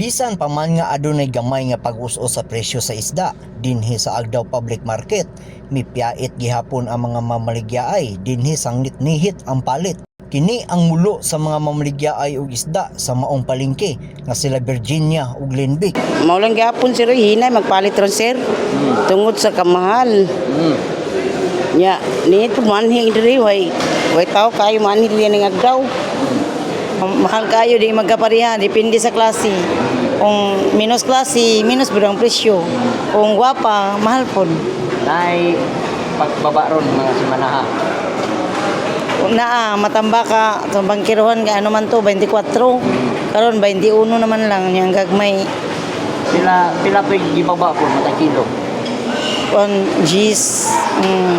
Bisan pa man nga adunay gamay nga pag-us-o sa presyo sa isda dinhi sa Agdaw Public Market, mipiyait gihapon ang mga mamaligyaay dinhi sang nitnihit ang palit. Kini ang mulo sa mga mamaligyaay og isda sa maong palengke nga sila Virginia ug Linbic. Maulang gapon sir, hinay magpalit ron sir. Tungod sa kamahal. Nya, ni ito manhing diri way. Way tao kayo manhing diyan ng agdaw. Ang Mahal kayo di magkaparihan, depende sa klase. Kung minus klase, minus budang presyo. Kung gwapa, mahal pon. Nay pagbaba ron mga simanaha. Naa, matamba ka, sa bangkiruhan ka, ano man to, 24. Karon 21 naman lang, yung gagmay. Pila pila pa gibaba po matay kilo. Kung G's, mm,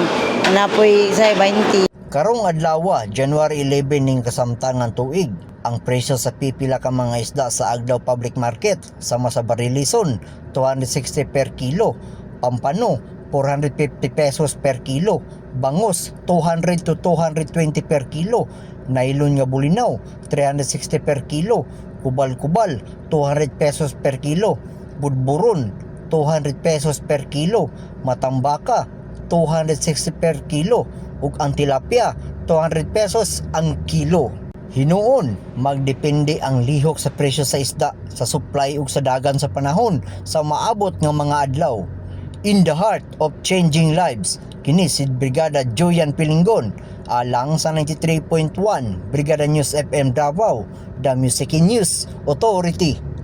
anapoy sa 20. Karong adlaw, January 11 ning kasamtangan tuig, ang presyo sa pipila ka mga isda sa Agdaw Public Market sama sa Barilison 260 per kilo, Pampano 450 pesos per kilo, Bangos 200 to 220 per kilo, Nailon nga bulinaw 360 per kilo, Kubal-kubal 200 pesos per kilo, Budburon 200 pesos per kilo, Matambaka 260 per kilo ug ang tilapia 200 pesos ang kilo. Hinuon, magdepende ang lihok sa presyo sa isda, sa supply ug sa dagan sa panahon sa maabot nga mga adlaw. In the heart of changing lives, kini si Brigada Joyan Pilingon, alang sa 93.1 Brigada News FM Davao, The Music News Authority.